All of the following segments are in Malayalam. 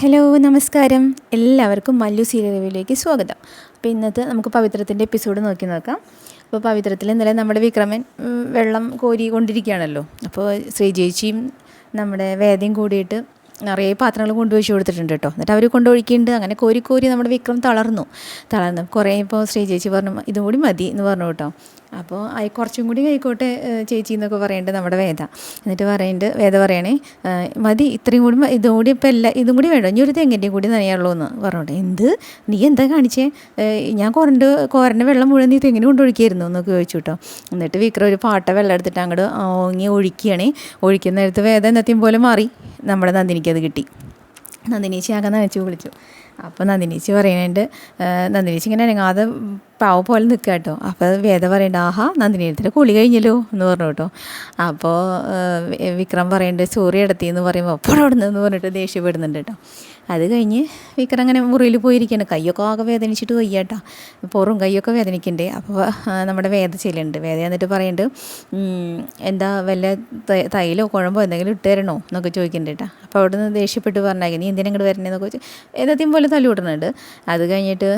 ഹലോ നമസ്കാരം. എല്ലാവർക്കും മല്ലു സീരിയൽ സ്വാഗതം. അപ്പോൾ ഇന്നത്തെ നമുക്ക് പവിത്രത്തിന്റെ എപ്പിസോഡ് നോക്കി നോക്കാം. അപ്പോൾ പവിത്രത്തിൽ ഇന്നലെ നമ്മുടെ വിക്രമൻ വെള്ളം കോരി കൊണ്ടിരിക്കുകയാണല്ലോ അപ്പോൾ ശ്രീജേച്ചിയും നമ്മുടെ വേദയും കൂടിയിട്ട് നിറയെ പാത്രങ്ങൾ കൊണ്ടുവച്ച് കൊടുത്തിട്ടുണ്ട് കേട്ടോ. എന്നിട്ട് അവർ കൊണ്ടൊഴിക്കുന്നുണ്ട് അങ്ങനെ കോരി കോരി നമ്മുടെ വിക്രം തളർന്നു. തളർന്നു കുറേ ഇപ്പോൾ ശ്രീജേച്ചി പറഞ്ഞു ഇതും കൂടി മതി എന്ന് പറഞ്ഞു കേട്ടോ. അപ്പോൾ ആയി കുറച്ചും കൂടി ആയിക്കോട്ടെ ചേച്ചി എന്നൊക്കെ പറയേണ്ടത് നമ്മുടെ വേദ. എന്നിട്ട് പറയേണ്ടത് വേദ പറയണേ മതി ഇത്രയും കൂടി ഇതുകൂടി ഇതും കൂടി ഇപ്പം എല്ലാ ഇതും കൂടി വേണം ഇനി ഒരു തെങ്ങിന്റെയും കൂടി നനയുള്ളൂ എന്ന് പറഞ്ഞോട്ടെ. എന്ത്? നീ എന്താ കാണിച്ചേ? ഞാൻ കുറണ്ട് കോരന്റെ വെള്ളം മുഴുവൻ നീ തെങ്ങിന് കൊണ്ടൊഴിക്കായിരുന്നു എന്നൊക്കെ ചോദിച്ചു കേട്ടോ. എന്നിട്ട് വിക്രം ഒരു പാട്ട വെള്ളം എടുത്തിട്ട് അങ്ങോട്ട് ഓങ്ങി ഒഴിക്കുകയാണേ ഒഴിക്കുന്ന നേരത്ത് വേദ എന്നത്തെയും പോലെ മാറി. നമ്മുടെ നന്ദിനിക്ക് അത് കിട്ടി. നന്ദിനീച്ചി ആകെ നനച്ചു വിളിച്ചു. അപ്പോൾ നന്ദിനീച്ചി പറയുന്നുണ്ട് നന്ദിനീച്ചി ഇങ്ങനെ അനങ്ങാതെ പാവ പോലെ നിൽക്കുക കേട്ടോ അപ്പോൾ വേദ പറയണ്ട ആഹാ നന്ദിനീരത്തിന്റെ കുളി കഴിഞ്ഞല്ലോ എന്ന് പറഞ്ഞു കേട്ടോ അപ്പോൾ വിക്രം പറയുന്നുണ്ട് സോറി ഇടത്തി എന്ന് പറയുമ്പോൾ അപ്പോൾ അവിടെ നിന്ന് പറഞ്ഞിട്ട് ദേഷ്യപ്പെടുന്നുണ്ട് കേട്ടോ അത് കഴിഞ്ഞ് വിക്രം അങ്ങനെ മുറിയിൽ പോയിരിക്കുകയാണ് കയ്യൊക്കെ ആകെ വേദനിച്ചിട്ട് വയ്യാട്ടാ പുറം കയ്യൊക്കെ വേദനിക്കണ്ടേ. അപ്പോൾ നമ്മുടെ വേദ ചെല്ലുണ്ട് വേദ എന്നിട്ട് പറയുന്നുണ്ട് എന്താ വല്ല തൈലോ കുഴമ്പോ എന്തെങ്കിലും ഇട്ട് തരണോ എന്നൊക്കെ ചോദിക്കുന്നുണ്ട് കേട്ടോ അപ്പോൾ അവിടെ നിന്ന് ദേഷ്യപ്പെട്ട് പറഞ്ഞാൽ നീ എന്തിനാ ഇങ്ങോട്ട് വരണേന്നൊക്കെ ചോദിച്ചു എന്നത്തെയും പോലെ തല്ലുവിടുന്നുണ്ട് അത് കഴിഞ്ഞിട്ട്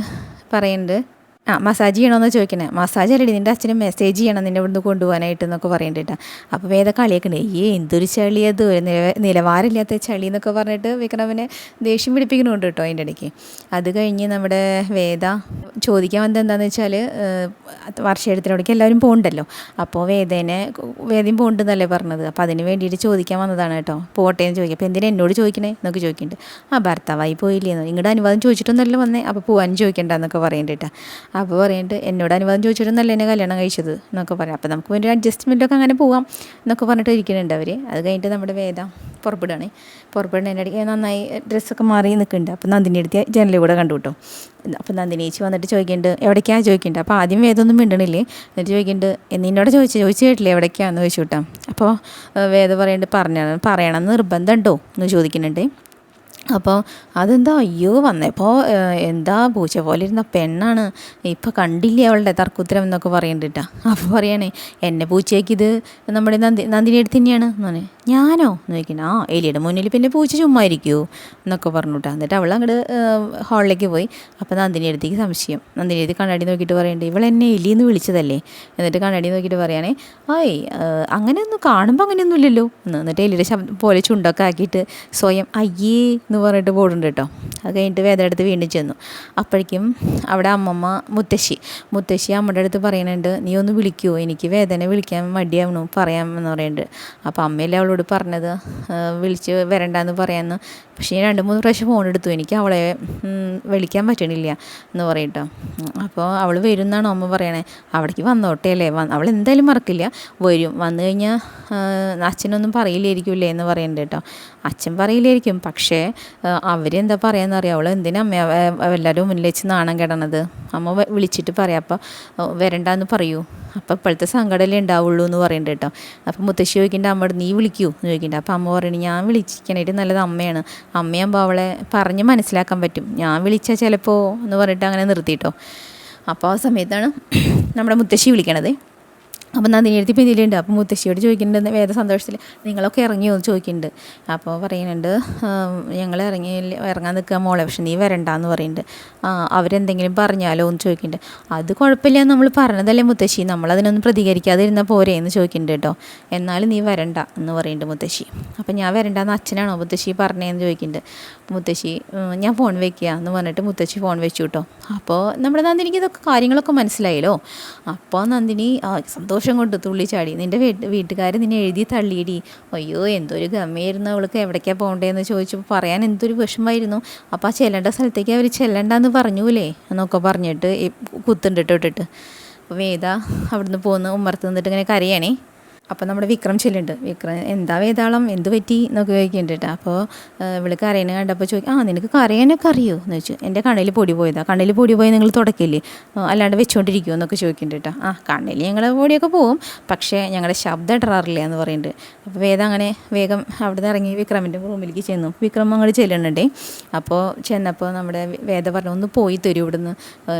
പറയുന്നുണ്ട് ആ മസാജ് ചെയ്യണമെന്ന് ചോദിക്കണേ മസാജ് അല്ലടി നിന്റെ അച്ഛന് മെസ്സേജ് ചെയ്യണം നിന്നെ ഇവിടുന്ന് കൊണ്ടുപോകാനായിട്ട് എന്നൊക്കെ പറയണ്ടിട്ടാ അപ്പോൾ വേദ കളിയാക്കണേ ഈ എന്തൊരു ചളി അത്? ഒരു നില- നിലവാരമില്ലാത്ത ചളി എന്നൊക്കെ പറഞ്ഞിട്ട് വിക്രമനെ ദേഷ്യം പിടിപ്പിക്കുന്നുണ്ട് കേട്ടോ അതിന്റെ ഇടയ്ക്ക്. അത് കഴിഞ്ഞ് നമ്മുടെ വേദ ചോദിക്കാൻ വന്നത് എന്താണെന്ന് വെച്ചാൽ വർഷയെടുത്തിനോടേക്ക് എല്ലാവരും പോകണ്ടല്ലോ അപ്പോൾ വേദേനെ വേദയും പോകണ്ടെന്നല്ലേ പറഞ്ഞത്. അപ്പോൾ അതിന് വേണ്ടിയിട്ട് ചോദിക്കാൻ വന്നതാണ് കേട്ടോ. പോട്ടെ എന്ന് ചോദിക്കുക അപ്പോൾ എന്തിനാ എന്നോട് ചോദിക്കണേ എന്നൊക്കെ ചോദിക്കുന്നുണ്ട്. ആ ഭർത്താവായി പോയില്ലേന്ന് നിങ്ങളുടെ അനുവാദം ചോദിച്ചിട്ടൊന്നല്ല വന്നേ. അപ്പോൾ പോകാൻ ചോദിക്കണ്ട എന്നൊക്കെ പറയണ്ടിട്ടാ അപ്പോൾ പറയുന്നുണ്ട് എന്നോട് അനുവാദം ചോദിച്ചിട്ടൊന്നല്ല എന്നെ കല്യാണം കഴിച്ചത് എന്നൊക്കെ പറയാം. അപ്പോൾ നമുക്ക് വേണ്ടി അഡ്ജസ്റ്റ്മെന്റൊക്കെ അങ്ങനെ പോവാം എന്നൊക്കെ പറഞ്ഞിട്ട് ഇരിക്കുന്നുണ്ട് അവർ അത് കഴിഞ്ഞിട്ട് നമ്മുടെ വേദ പുറപ്പെടുകയാണ് പുറപ്പെടുന്നതിന്റെ ഇടയ്ക്ക് നന്നായി ഡ്രസ്സൊക്കെ മാറി നിൽക്കുന്നുണ്ട്. അപ്പോൾ നന്ദിനി എടുത്ത് ജനലിൽ കൂടെ കണ്ടു കേട്ടോ. അപ്പോൾ നന്ദിനി ചേച്ചി വന്നിട്ട് ചോദിക്കുന്നുണ്ട് എവിടേക്കാണ് ചോദിക്കുന്നുണ്ട്? അപ്പോൾ ആദ്യം വേദമൊന്നും മിണ്ടണില്ലേ? എന്നിട്ട് ചോദിക്കുന്നുണ്ട് നിന്നോട് ചോദിച്ചു ചോദിച്ചു കേട്ടില്ലേ എവിടേക്കാന്ന് ചോദിച്ചു കേട്ടോ. അപ്പോൾ വേദ പറയുന്നുണ്ട് പറഞ്ഞ പറയണം നിർബന്ധമുണ്ടോ? എന്ന് ചോദിക്കുന്നുണ്ട്. അപ്പോൾ അതെന്താ? അയ്യോ വന്നപ്പോൾ എന്താ പൂച്ച പോലെ ഇരുന്ന പെണ്ണാണ്. ഇപ്പോൾ കണ്ടില്ലേ അവളുടെ തർക്കുത്തരം എന്നൊക്കെ പറയേണ്ടിട്ട അപ്പോൾ പറയണേ എന്നെ പൂച്ചയ്ക്ക് ഇത് നമ്മുടെ നന്ദി നന്ദിനി അടുത്ത് തന്നെയാണ്. എന്ന് പറഞ്ഞു ഞാനോ? എന്ന് ചോദിക്കണേ ആ എലിയുടെ മുന്നിൽ പിന്നെ പൂച്ച ചുമ്മാ ഇരിക്കുമോ എന്നൊക്കെ പറഞ്ഞു കേട്ടോ എന്നിട്ട് അവൾ അങ്ങോട്ട് ഹാളിലേക്ക് പോയി. അപ്പോൾ നന്ദിനി അടുത്തേക്ക് സംശയം. നന്ദിനി അടുത്ത് കണ്ണാടി നോക്കിയിട്ട് പറയണ്ടേ ഇവൾ എന്നെ എലിയെന്ന് വിളിച്ചതല്ലേ? എന്നിട്ട് കണ്ണാടി നോക്കിയിട്ട് പറയുകയാണേ ആയ് അങ്ങനെയൊന്നും കാണുമ്പോൾ അങ്ങനെയൊന്നും ഇല്ലല്ലോ എന്ന് എന്നിട്ട് എലിയുടെ ശബ്ദം പോലെ ചുണ്ടൊക്കെ ആക്കിയിട്ട് സ്വയം അയ്യേ എന്ന് പറഞ്ഞിട്ട് പോടുണ്ട് കേട്ടോ. അത് കഴിഞ്ഞിട്ട് വേദന അടുത്ത് വീണ്ടും ചെന്നു. അപ്പോഴേക്കും അവിടെ അമ്മമ്മ മുത്തശ്ശി മുത്തശ്ശി അമ്മയുടെ അടുത്ത് പറയുന്നുണ്ട് നീ ഒന്ന് വിളിക്കുമോ എനിക്ക് വേദന വിളിക്കാൻ മടിയാവണു പറയാമെന്ന് പറയുന്നുണ്ട് അപ്പോൾ അമ്മയല്ലേ അവളോട് പറഞ്ഞത് വിളിച്ച് വരണ്ടെന്ന് പറയാമെന്ന് പക്ഷേ ഞാൻ രണ്ട് മൂന്ന് പ്രാവശ്യം ഫോൺ എടുത്തു. എനിക്ക് അവളെ വിളിക്കാൻ പറ്റണില്ല എന്ന് പറയട്ടോ. അപ്പോൾ അവൾ വരും എന്നാണ് അമ്മ പറയണേ. അവിടേക്ക് വന്നോട്ടെ അല്ലേ? അവൾ എന്തായാലും മറക്കില്ല. വരും. വന്നു കഴിഞ്ഞാൽ അച്ഛനൊന്നും പറയില്ലായിരിക്കില്ലേ എന്ന് പറയുന്നുണ്ട് കേട്ടോ. അച്ഛൻ പറയില്ലായിരിക്കും. പക്ഷേ അവരെന്താ പറയാന്ന് അറിയാം അവൾ എന്തിനാ അമ്മ എല്ലാവരും മുന്നിൽ വെച്ച് നാണം കെടണത്? അമ്മ വിളിച്ചിട്ട് പറയാം. അപ്പോൾ വരണ്ടെന്ന് പറയൂ. അപ്പോൾ ഇപ്പോഴത്തെ സങ്കടമല്ലേ ഉണ്ടാവുള്ളൂ എന്ന് പറയുന്നുണ്ട് കേട്ടോ. അപ്പോൾ മുത്തശ്ശി ചോദിക്കേണ്ട അമ്മയോട് നീ വിളിക്കൂ? എന്ന് ചോദിക്കേണ്ട. അപ്പോൾ അമ്മ പറയുന്നത് ഞാൻ വിളിച്ചിരിക്കാനായിട്ട് നല്ലത് അമ്മയാണ്. അമ്മയാകുമ്പോൾ അവളെ പറഞ്ഞ് മനസ്സിലാക്കാൻ പറ്റും. ഞാൻ വിളിച്ചാൽ ചിലപ്പോൾ എന്ന് പറഞ്ഞിട്ട് അങ്ങനെ നിർത്തിയിട്ടോ അപ്പോൾ ആ സമയത്താണ് നമ്മുടെ മുത്തശ്ശി വിളിക്കണത്. അപ്പം നന്ദിനി എഴുതി പിന്നിലുണ്ട് അപ്പോൾ മുത്തശ്ശിയോട് ചോദിക്കുന്നുണ്ട് വേദ സന്തോഷത്തിൽ നിങ്ങളൊക്കെ ഇറങ്ങിയോ? എന്ന് ചോദിക്കുന്നുണ്ട്. അപ്പോൾ പറയുന്നുണ്ട് ഞങ്ങൾ ഇറങ്ങി ഇറങ്ങാൻ നിൽക്കുക മോളെ പക്ഷെ നീ വരണ്ടാന്ന് പറയുന്നുണ്ട്. അവരെന്തെങ്കിലും പറഞ്ഞാലോ? എന്ന് ചോദിക്കുന്നുണ്ട്. അത് കുഴപ്പമില്ല നമ്മൾ പറഞ്ഞതല്ലേ മുത്തശ്ശി. നമ്മളതിനൊന്നും പ്രതികരിക്കാതെ ഇരുന്നാൽ പോരെ? എന്ന് ചോദിക്കുന്നുണ്ട് കേട്ടോ. എന്നാലും നീ വരണ്ട എന്ന് പറയുന്നുണ്ട് മുത്തശ്ശി. അപ്പം ഞാൻ വരണ്ടെന്ന് അച്ഛനാണോ മുത്തശ്ശി പറഞ്ഞതെന്ന് ചോദിക്കുന്നുണ്ട്. മുത്തശ്ശി ഞാൻ ഫോൺ വെക്കുക എന്ന് പറഞ്ഞിട്ട് മുത്തശ്ശി ഫോൺ വെച്ചു കേട്ടോ അപ്പോൾ നമ്മുടെ നന്ദിനിക്ക് ഇതൊക്കെ കാര്യങ്ങളൊക്കെ മനസ്സിലായല്ലോ. അപ്പോൾ നന്ദിനി സന്തോഷം കൊണ്ട് തുള്ളിച്ചാടി നിന്റെ വീട്ട് വീട്ടുകാർ നിന്നെ എഴുതി തള്ളിയിടി. അയ്യോ എന്തൊരു ഗമയായിരുന്നു അവൾക്ക്. എവിടേക്കാണ് പോകണ്ടേന്ന് ചോദിച്ചപ്പോൾ പറയാൻ എന്തൊരു വിഷമമായിരുന്നു. അപ്പോൾ ആ ചെല്ലേണ്ട സ്ഥലത്തേക്ക് അവർ ചെല്ലണ്ടെന്ന് പറഞ്ഞൂലേ? എന്നൊക്കെ പറഞ്ഞിട്ട് കുത്തുണ്ടിട്ട് അപ്പോൾ വേദ അവിടുന്ന് പോകുന്ന ഉമ്മർത്ത് നിന്നിട്ട് ഇങ്ങനെ കരയാണേ. അപ്പോൾ നമ്മുടെ വിക്രം ചെല്ലുണ്ട്. വിക്രം എന്താ വേതാളം എന്ത് പറ്റി? എന്നൊക്കെ ചോദിക്കുന്നുണ്ട് കേട്ടോ അപ്പോൾ ഇവൾ കരയണ കണ്ടപ്പോൾ ചോദിക്കും ആ നിനക്ക് കരയാനൊക്കെ അറിയോ? എന്ന് വെച്ചു എന്റെ കണ്ണിൽ പൊടി പോയതാ. കണ്ണിൽ പൊടി പോയി നിങ്ങൾ തുടക്കില്ലേ? അല്ലാണ്ട് വെച്ചുകൊണ്ടിരിക്കുമോ എന്നൊക്കെ ചോദിക്കുന്നുണ്ട് കേട്ടോ ആ കണ്ണിൽ ഞങ്ങൾ പൊടിയൊക്കെ പോവും. പക്ഷേ ഞങ്ങളുടെ ശബ്ദം ഇടറാറില്ല എന്ന് പറയുന്നുണ്ട് അപ്പോൾ വേദം അങ്ങനെ വേഗം അവിടെ നിന്ന് ഇറങ്ങി വിക്രമിന്റെ റൂമിലേക്ക് ചെന്നു. വിക്രം അങ്ങോട്ട് ചെല്ലുന്നുണ്ടേ. അപ്പോൾ ചെന്നപ്പോൾ നമ്മുടെ വേദ പറഞ്ഞു ഒന്ന് പോയി തരൂ ഇവിടുന്ന്.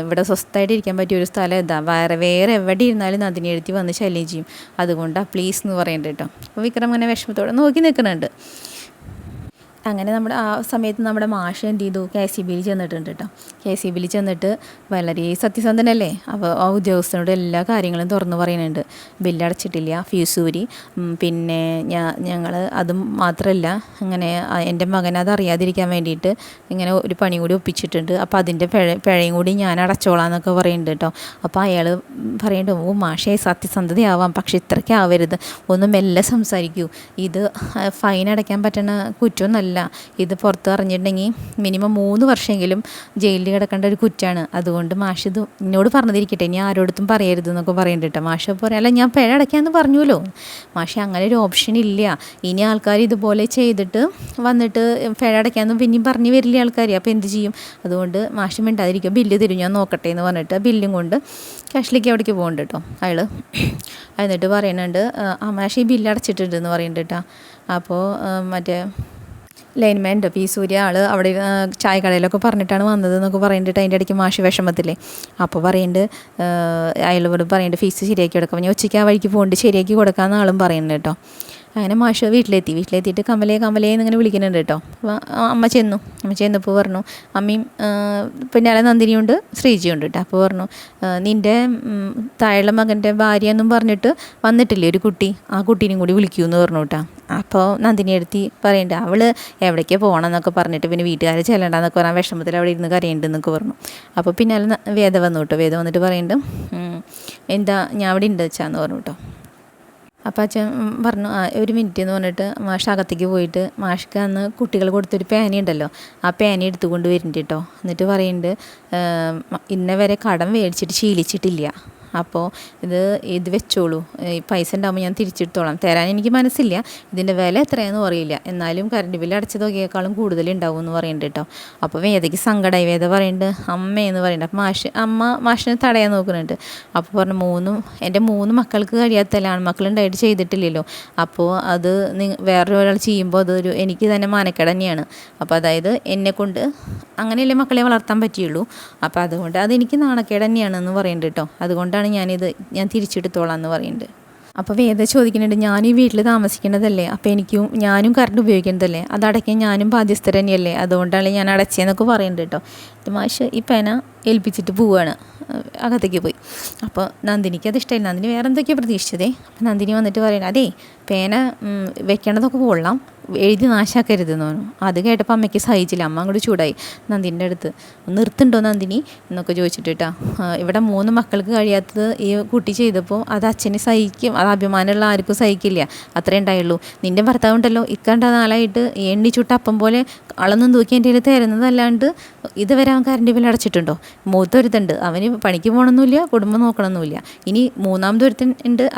ഇവിടെ സ്വസ്ഥമായിട്ട് ഇരിക്കാൻ പറ്റിയ ഒരു സ്ഥലം ഇതാ. വേറെ വേറെ എവിടെ ഇരുന്നാലും നദിനെഴുത്തി വന്ന് ശല്യം ചെയ്യും. അതുകൊണ്ട് പ്ലീസ് എന്ന് പറയുന്നുണ്ട് കേട്ടോ. അപ്പോൾ വിക്രം അങ്ങനെ വിഷമത്തോടെ നോക്കി നിൽക്കുന്നുണ്ട്. അങ്ങനെ നമ്മുടെ ആ സമയത്ത് നമ്മുടെ മാഷ് എന്ത് ചെയ്തു? കെ സി ബിയിൽ ചെന്നിട്ടുണ്ട് കേട്ടോ. കെ സി ബിയിൽ ചെന്നിട്ട് വളരെ സത്യസന്ധനല്ലേ? അപ്പോൾ ആ ഉദ്യോഗസ്ഥനോട് എല്ലാ കാര്യങ്ങളും തുറന്നു പറയുന്നുണ്ട്. ബില്ലടച്ചിട്ടില്ല ഫീസ് ഊരി. പിന്നെ ഞാൻ ഞങ്ങൾ അതും മാത്രമല്ല അങ്ങനെ എന്റെ മകൻ അത് അറിയാതിരിക്കാൻ വേണ്ടിയിട്ട് ഇങ്ങനെ ഒരു പണി കൂടി ഒപ്പിച്ചിട്ടുണ്ട്. അപ്പോൾ അതിന്റെ പിഴ പിഴയും കൂടി ഞാൻ അടച്ചോളാം എന്നൊക്കെ പറയുന്നുണ്ട് കേട്ടോ. അപ്പോൾ അയാൾ പറയുന്നുണ്ട് ഓ മാഷേ സത്യസന്ധതയാവാം. പക്ഷെ ഇത്രയ്ക്ക് ആവരുത്. ഒന്ന് മെല്ലെ സംസാരിക്കൂ. ഇത് ഫൈൻ അടയ്ക്കാൻ പറ്റുന്ന കുറ്റമൊന്നല്ല അല്ല ഇത് പുറത്ത് പറഞ്ഞിട്ടുണ്ടെങ്കിൽ മിനിമം മൂന്ന് വർഷമെങ്കിലും ജയിലിൽ കിടക്കേണ്ട ഒരു കുറ്റമാണ് അതുകൊണ്ട് മാഷ് ഇത് എന്നോട് പറഞ്ഞതിരിക്കട്ടെ. ഇനി ആരോടത്തും പറയരുത് എന്നൊക്കെ പറയുന്നുണ്ട് കേട്ടോ. മാഷ പറയാം അല്ല ഞാൻ പിഴ അടയ്ക്കാമെന്ന് പറഞ്ഞുല്ലോ മാഷ് അങ്ങനെ ഒരു ഓപ്ഷൻ ഇല്ല. ഇനി ആൾക്കാർ ഇതുപോലെ ചെയ്തിട്ട് വന്നിട്ട് പിഴ അടയ്ക്കാന്ന് പിന്നെയും പറഞ്ഞു വരില്ല ആൾക്കാർ അപ്പോൾ എന്ത് ചെയ്യും? അതുകൊണ്ട് മാഷ് മിണ്ടാതിരിക്കും. ബില്ല് തരും ഞാൻ നോക്കട്ടെ എന്ന് പറഞ്ഞിട്ട് ബില്ലും കൊണ്ട് ക്യാഷിലേക്ക് അവിടേക്ക് പോകുന്നുണ്ട് കേട്ടോ അയാൾ എന്നിട്ട് പറയുന്നുണ്ട് ആ മാഷ് ഈ ബില്ല് അടച്ചിട്ടുണ്ട് എന്ന് പറയുന്നുണ്ട് കേട്ടോ. അപ്പോൾ മറ്റേ ലൈൻമാൻ പി സൂര്യ ആൾ അവിടെ ചായക്കടയിലൊക്കെ പറഞ്ഞിട്ടാണ് വന്നത് എന്നൊക്കെ പറയുന്നുണ്ട് അതിന്റെ ഇടയ്ക്ക് മാഷി വിഷമത്തില്ലേ? അപ്പോൾ പറയുന്നുണ്ട് അയാളോട് പറയുന്നുണ്ട് ഫീസ് ശരിയാക്കി കൊടുക്കാം. ഞാൻ ഉച്ചയ്ക്ക് ആ വഴിക്ക് പോകുന്നുണ്ട് ശരിയാക്കി കൊടുക്കാമെന്ന് ആളും പറയുന്നുണ്ട് കേട്ടോ അങ്ങനെ മാഷ് വീട്ടിലെത്തി. വീട്ടിലെത്തിയിട്ട് കമലേ കമലേ എന്നിങ്ങനെ വിളിക്കുന്നുണ്ട് കേട്ടോ. അപ്പോൾ അമ്മ ചെന്നു. അമ്മ ചെന്നപ്പോൾ പറഞ്ഞു അമ്മയും പിന്നാലെ നന്ദിനിയുണ്ട് ശ്രീജിയുണ്ട് കേട്ടോ. അപ്പോൾ പറഞ്ഞു നിന്റെ തായുള്ള മകന്റെ ഭാര്യ എന്നും പറഞ്ഞിട്ട് വന്നിട്ടില്ലേ ഒരു കുട്ടി? ആ കുട്ടീനെയും കൂടി വിളിക്കൂ എന്ന് പറഞ്ഞു കേട്ടോ. അപ്പോൾ നന്ദിനി എടുത്തി പറയണ്ട അവൾ എവിടേക്ക് പോകണം എന്നൊക്കെ പറഞ്ഞിട്ട് പിന്നെ വീട്ടുകാരെ ചെല്ലണ്ടെന്നൊക്കെ പറഞ്ഞാൽ വിഷമത്തിൽ അവിടെ ഇരുന്ന് കരയുണ്ടെന്നൊക്കെ പറഞ്ഞു. അപ്പോൾ പിന്നെ വേദ വന്നു കേട്ടോ. വേദ വന്നിട്ട് പറയുന്നുണ്ട് എന്താ ഞാൻ അവിടെ ഉണ്ട് വെച്ചാന്ന് പറഞ്ഞു കേട്ടോ. അപ്പോൾ അച്ഛൻ പറഞ്ഞു ആ ഒരു മിനിറ്റ് എന്ന് പറഞ്ഞിട്ട് മാഷ് അകത്തേക്ക് പോയിട്ട് മാഷ്ക്ക് അന്ന് കുട്ടികൾ കൊടുത്തൊരു പേന ഉണ്ടല്ലോ ആ പേന എടുത്തുകൊണ്ട് വരുന്നുണ്ട് കേട്ടോ എന്നിട്ട് പറയുന്നുണ്ട് ഇന്ന വരെ കടം മേടിച്ചിട്ട് ശീലിച്ചിട്ടില്ല. അപ്പോൾ ഇത് ഇത് വെച്ചോളൂ. ഈ പൈസ ഉണ്ടാകുമ്പോൾ ഞാൻ തിരിച്ചെടുത്തോളാം. തരാൻ എനിക്ക് മനസ്സില്ല. ഇതിന്റെ വില എത്രയെന്ന് അറിയില്ല. എന്നാലും കറണ്ട് ബില്ല് അടച്ച കൂടുതൽ ഉണ്ടാവും എന്ന് പറയുന്നുണ്ട് കേട്ടോ അപ്പോൾ വേദയ്ക്ക് സങ്കടമായി വേദ പറയുന്നുണ്ട് അമ്മയെന്ന് പറയുന്നുണ്ട് അപ്പോൾ മാഷ് അമ്മ മാഷിനെ തടയാൻ നോക്കുന്നുണ്ട്. അപ്പോൾ പറഞ്ഞു മൂന്നും എന്റെ മൂന്ന് മക്കൾക്ക് കഴിയാത്തല്ല മക്കളുണ്ടായിട്ട് ചെയ്തിട്ടില്ലല്ലോ. അപ്പോൾ അത് വേറൊരാൾ ചെയ്യുമ്പോൾ അതൊരു എനിക്ക് തന്നെ മാനക്കേട് തന്നെയാണ്. അപ്പോൾ അതായത് എന്നെ കൊണ്ട് അങ്ങനെയല്ലേ മക്കളെ വളർത്താൻ പറ്റിയുള്ളൂ. അപ്പോൾ അതുകൊണ്ട് അതെനിക്ക് നാണക്കേട് തന്നെയാണെന്ന് പറയുന്നുണ്ട് കേട്ടോ അതുകൊണ്ടാണ് അതുകൊണ്ടാണ് ഞാനിത് ഞാൻ തിരിച്ചെടുത്തോളാം എന്ന് പറയുന്നുണ്ട് അപ്പോൾ വേദ ചോദിക്കുന്നുണ്ട് ഞാൻ ഈ വീട്ടിൽ താമസിക്കുന്നതല്ലേ? അപ്പോൾ എനിക്കും ഞാനും കറണ്ട് ഉപയോഗിക്കേണ്ടതല്ലേ അത് അടയ്ക്കാൻ ഞാനും ബാധ്യസ്ഥ തന്നെയല്ലേ? അതുകൊണ്ടാണ് ഞാൻ അടച്ചതെന്നൊക്കെ പറയുന്നുണ്ട് കേട്ടോ. മാഷ് ഈ പേന ഏൽപ്പിച്ചിട്ട് പോവുകയാണ് അകത്തേക്ക് പോയി. അപ്പോൾ നന്ദിനിക്ക് അത് ഇഷ്ടമായി നന്ദിനി വേറെ എന്തൊക്കെയാണ് പ്രതീക്ഷിച്ചതേ? അപ്പോൾ നന്ദിനി വന്നിട്ട് പറയുന്നത് അതേ പേന വെക്കേണ്ടതൊക്കെ കൊള്ളാം. എഴുതി നാശാക്കരുതെന്ന് പറഞ്ഞു. അത് കേട്ടപ്പോൾ അമ്മയ്ക്ക് സഹിച്ചില്ല. അമ്മ അങ്ങോട്ട് ചൂടായി. നന്ദിന്റെ അടുത്ത് നിർത്തുണ്ടോ നന്ദിനി? എന്നൊക്കെ ചോദിച്ചിട്ട് കേട്ടോ ഇവിടെ മൂന്ന് മക്കൾക്ക് കഴിയാത്തത് ഈ കുട്ടി ചെയ്തപ്പോൾ അത് അച്ഛനെ സഹിക്കും. അത് അഭിമാനമുള്ള ആർക്കും സഹിക്കില്ല. അത്രേ ഉണ്ടായുള്ളൂ. നിന്റെ ഭർത്താവ് ഉണ്ടല്ലോ. ഇക്കണ്ട നാളായിട്ട് എണ്ണി ചുട്ട അപ്പം പോലെ അളന്നും തൂക്കി എന്റെ കയ്യിൽ തരുന്നതല്ലാണ്ട് ഇതുവരെ അവൻ കറണ്ട് ബില്ല് അടച്ചിട്ടുണ്ടോ? മൂത്തൊരുത്തുണ്ട്. അവന് പണിക്ക് പോകണമെന്നില്ല കുടുംബം നോക്കണമെന്നില്ല ഇനി മൂന്നാമതൊരുത്തൻ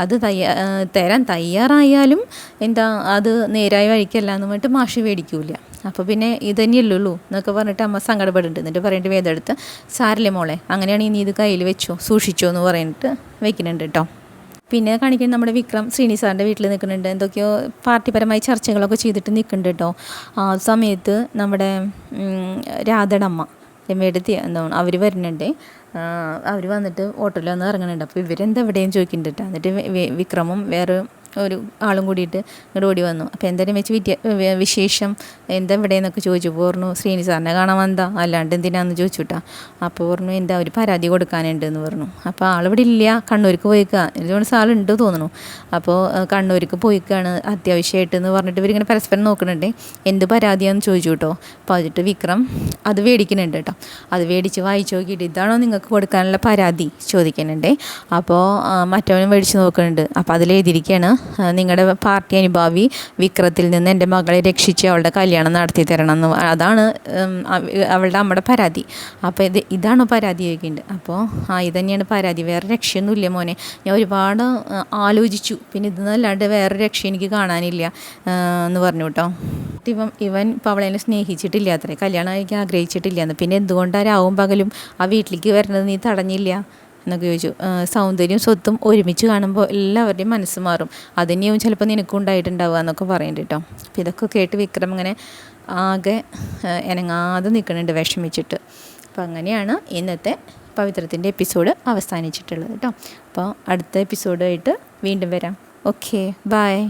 അത് തയ്യാ തരാൻ തയ്യാറായാലും എന്താ അത് നേരായ വഴിക്കല്ല. എന്ന് പറഞ്ഞിട്ട് മാഷി മേടിക്കൂല. അപ്പോൾ പിന്നെ ഇത് തന്നെയല്ലുള്ളൂ എന്നൊക്കെ പറഞ്ഞിട്ട് അമ്മ സങ്കടപ്പെടുന്നുണ്ട് എന്നിട്ട് പറയേണ്ടി വേദെടുത്ത് സാരില്ലേ മോളെ അങ്ങനെയാണെങ്കിൽ നീ ഇത് കയ്യിൽ വെച്ചോ സൂക്ഷിച്ചോ എന്ന് പറഞ്ഞിട്ട് വെക്കുന്നുണ്ട് കേട്ടോ പിന്നെ കാണിക്കുന്നത് നമ്മുടെ വിക്രം ശ്രീനി സാറിന്റെ വീട്ടിൽ നിൽക്കുന്നുണ്ട്. എന്തൊക്കെയോ പാർട്ടിപരമായി ചർച്ചകളൊക്കെ ചെയ്തിട്ട് നിൽക്കുന്നുണ്ട് കേട്ടോ ആ സമയത്ത് നമ്മുടെ രാധടമ്മ രമേടത്തി എന്താണ് അവർ വരുന്നുണ്ട്. അവർ വന്നിട്ട് ഓട്ടോയിൽ വന്ന് ഇറങ്ങുന്നുണ്ട്. അപ്പോൾ ഇവരെന്താ എവിടെയും ചോദിക്കുന്നുണ്ട് എന്നിട്ട് വിക്രമും വേറെ ഒരു ആളും കൂടിയിട്ട് ഇങ്ങോട്ട് ഓടി വന്നു. അപ്പോൾ എന്തായാലും വെച്ച് വിദ്യ വിശേഷം എന്താ ഇവിടെ എന്നൊക്കെ ചോദിച്ചു. പറഞ്ഞു ശ്രീനി സാറിനെ കാണാൻ വന്നതാ. അല്ലാണ്ട് എന്തിനാന്ന് ചോദിച്ചു കേട്ടാ അപ്പോൾ പറഞ്ഞു എന്താ ഒരു പരാതി കൊടുക്കാനുണ്ട് എന്ന് പറഞ്ഞു. അപ്പോൾ ആളിവിടെ ഇല്ല. കണ്ണൂർക്ക് പോയിക്കുക എന്തുകൊണ്ട് സാളുണ്ട് തോന്നുന്നു. അപ്പോൾ കണ്ണൂർക്ക് പോയിക്കാണ് അത്യാവശ്യമായിട്ട് എന്ന് പറഞ്ഞിട്ട് ഇവരിങ്ങനെ പരസ്പരം നോക്കുന്നുണ്ട് എന്ത് പരാതിയാണെന്ന് ചോദിച്ചു കേട്ടോ അപ്പോൾ അതിട്ട് വിക്രം അത് മേടിക്കുന്നുണ്ട് കേട്ടോ. അത് മേടിച്ച് വായിച്ചു നോക്കിയിട്ട് ഇതാണോ നിങ്ങൾക്ക് കൊടുക്കാനുള്ള പരാതി ചോദിക്കുന്നുണ്ട്. അപ്പോൾ മറ്റവനും മേടിച്ച് നോക്കുന്നുണ്ട്. അപ്പോൾ അതിൽ എഴുതിയിരിക്കുകയാണ് നിങ്ങളുടെ പാർട്ടി അനുഭാവി വിക്രത്തിൽ നിന്ന് എന്റെ മകളെ രക്ഷിച്ച് അവളുടെ കല്യാണം നടത്തി തരണം എന്ന് അതാണ് അവളുടെ അമ്മയുടെ പരാതി. അപ്പോൾ ഇത് ഇതാണോ പരാതി ചോദിക്കേണ്ടത്? അപ്പോൾ ആ ഇത് തന്നെയാണ് പരാതി. വേറെ രക്ഷയൊന്നുമില്ല മോനെ. ഞാൻ ഒരുപാട് ആലോചിച്ചു. പിന്നെ ഇതെന്നല്ലാണ്ട് വേറെ രക്ഷ എനിക്ക് കാണാനില്ല എന്ന് പറഞ്ഞു കേട്ടോ. ഇവൻ ഇവൻ പവളേനെ സ്നേഹിച്ചിട്ടില്ല അത്രേ. കല്യാണം കഴിക്കാൻ ആഗ്രഹിച്ചിട്ടില്ല എന്ന്. പിന്നെ എന്തുകൊണ്ടാണ് രാവും പകലും ആ വീട്ടിലേക്ക് വരുന്നത് നീ തടഞ്ഞില്ല? എന്നൊക്കെ ചോദിച്ചു. സൗന്ദര്യം സ്വത്തും ഒരുമിച്ച് കാണുമ്പോൾ എല്ലാവരുടെയും മനസ്സ് മാറും. അതിനെയും ചിലപ്പോൾ നിനക്കും ഉണ്ടായിട്ടുണ്ടാവുക എന്നൊക്കെ പറയുന്നുണ്ട് കേട്ടോ. അപ്പോൾ ഇതൊക്കെ കേട്ട് വിക്രം ഇങ്ങനെ ആകെ എനങ്ങാതെ നിൽക്കുന്നുണ്ട് വിഷമിച്ചിട്ട്. അപ്പോൾ അങ്ങനെയാണ് ഇന്നത്തെ പവിത്രത്തിന്റെ എപ്പിസോഡ് അവസാനിച്ചിട്ടുള്ളത് കേട്ടോ. അപ്പോൾ അടുത്ത എപ്പിസോഡായിട്ട് വീണ്ടും വരാം. Okay bye